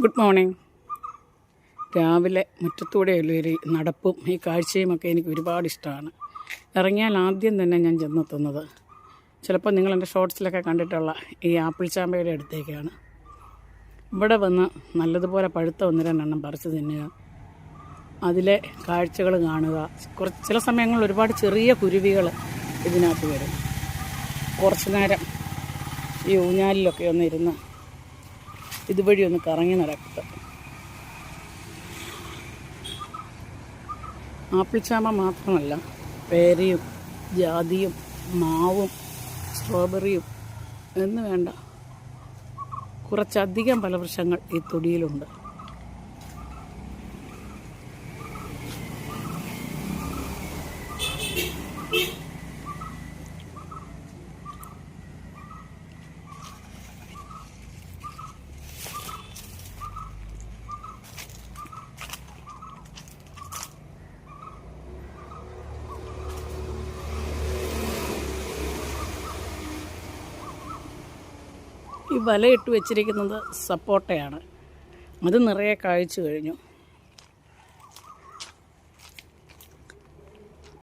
Good morning രാവിലെ മുറ്റത്തൂടെയുള്ള ഒരു നടപ്പും ഈ കാഴ്ചയുമൊക്കെ എനിക്ക് ഒരുപാട് ഇഷ്ടമാണ്. ഇറങ്ങിയാൽ ആദ്യം തന്നെ ഞാൻ ചെന്നെത്തുന്നത് ചിലപ്പോൾ നിങ്ങൾ എന്റെ ഷോർട്സിലൊക്കെ കണ്ടിട്ടുള്ള ഈ ആപ്പിൾ ചാമ്പയുടെ അടുത്തേക്കാണ്. ഇവിടെ വന്ന് നല്ലതുപോലെ പഴുത്ത ഒന്ന് രണ്ടെണ്ണം പറിച്ച് തിന്നുക. അതിലെ കാഴ്ചകൾ കാണുക. കുറച്ച് ചില സമയങ്ങളിൽ ഒരുപാട് ചെറിയ കുരുവികൾ ഇതിനകത്ത് വരും. കുറച്ച് നേരം ഈ ഊഞ്ഞാലിലൊക്കെ ഒന്ന് ഇരുന്ന് ഇതുവഴി ഒന്ന് കറങ്ങി നടക്കുക ആപ്പിൾ ചാമ്പ മാത്രമല്ല പേരയും ജാതിയും മാവും സ്ട്രോബെറിയും എന്ന് വേണ്ട കുറച്ചധികം ഫലവൃക്ഷങ്ങൾ ഈ തൊടിയിലുണ്ട്. ഈ വലയിട്ട് വെച്ചിരിക്കുന്നത് സപ്പോട്ടയാണ്. അത് നിറയെ കായ്ച്ചു കഴിഞ്ഞു.